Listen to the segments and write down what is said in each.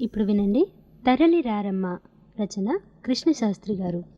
ఇప్పుడు వినండి. తరలి రారమ్మ రచన కృష్ణశాస్త్రి గారు.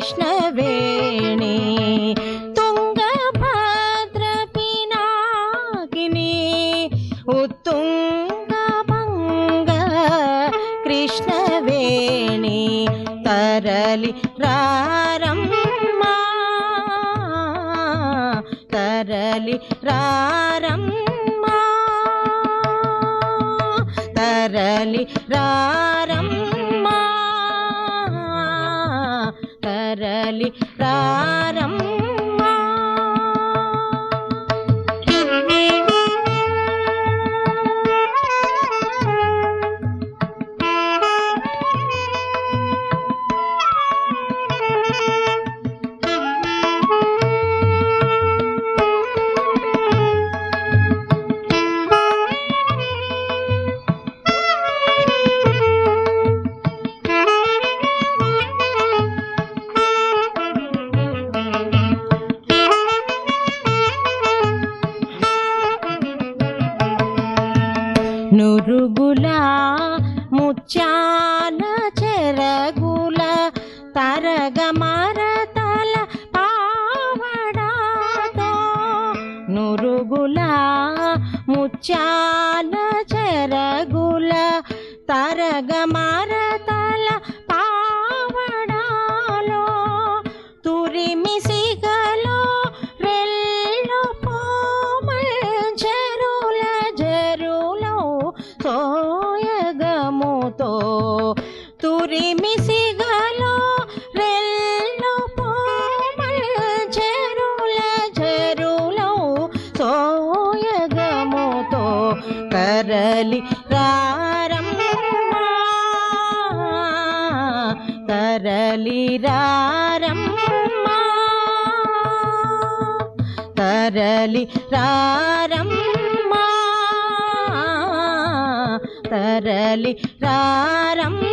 కృష్ణవేణి తుంగభద్ర పినాకిని ఉత్తుంగ భంగ కృష్ణవేణి తరలి రారమ్మా తరలి రారమ్మా తరలి రారమ్మ తరలి రారమ్మా నురుగుల ముత్యాల చెరగుల తరగ మరతల పావడాతో నురుగుల ముత్యాల చెరగుల తరగ తరలి రారమ్మా. తరలి రారమ్మా. తరలి రారమ్మా. తరలి రారమ్మా.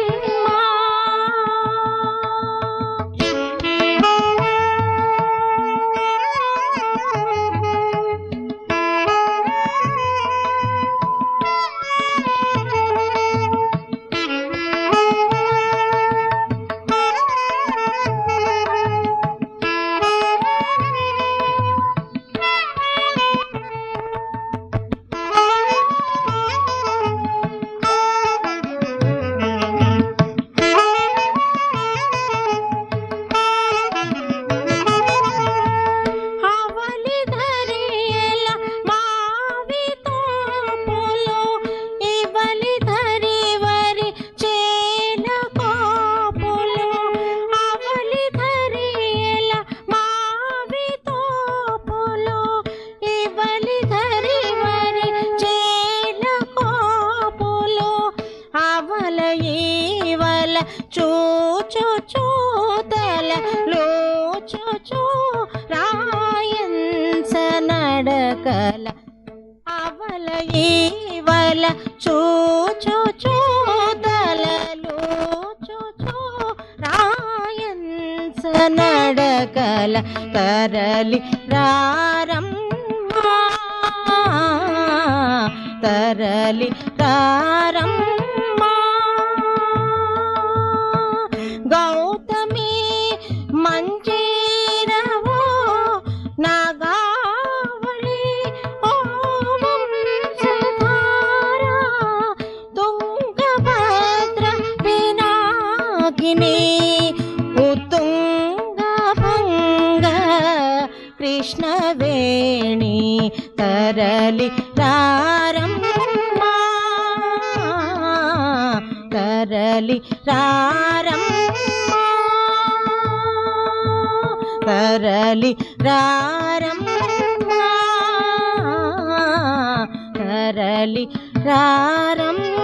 తల చో ఈవల చూచు చూతల చో రాయన్స నడకల. అవల ఈవల చో చో చో చూచు చూదలలు చో రాయన్స నడకల. తరలి రారం తరలి తారమ్మా పినాకిని ఉత్తుంగ భంగ కృష్ణవేణి తరలి రారమ్మ. తరలి రారమ్మ. తరలి రారమ్మ. తరలి రారమ్మ.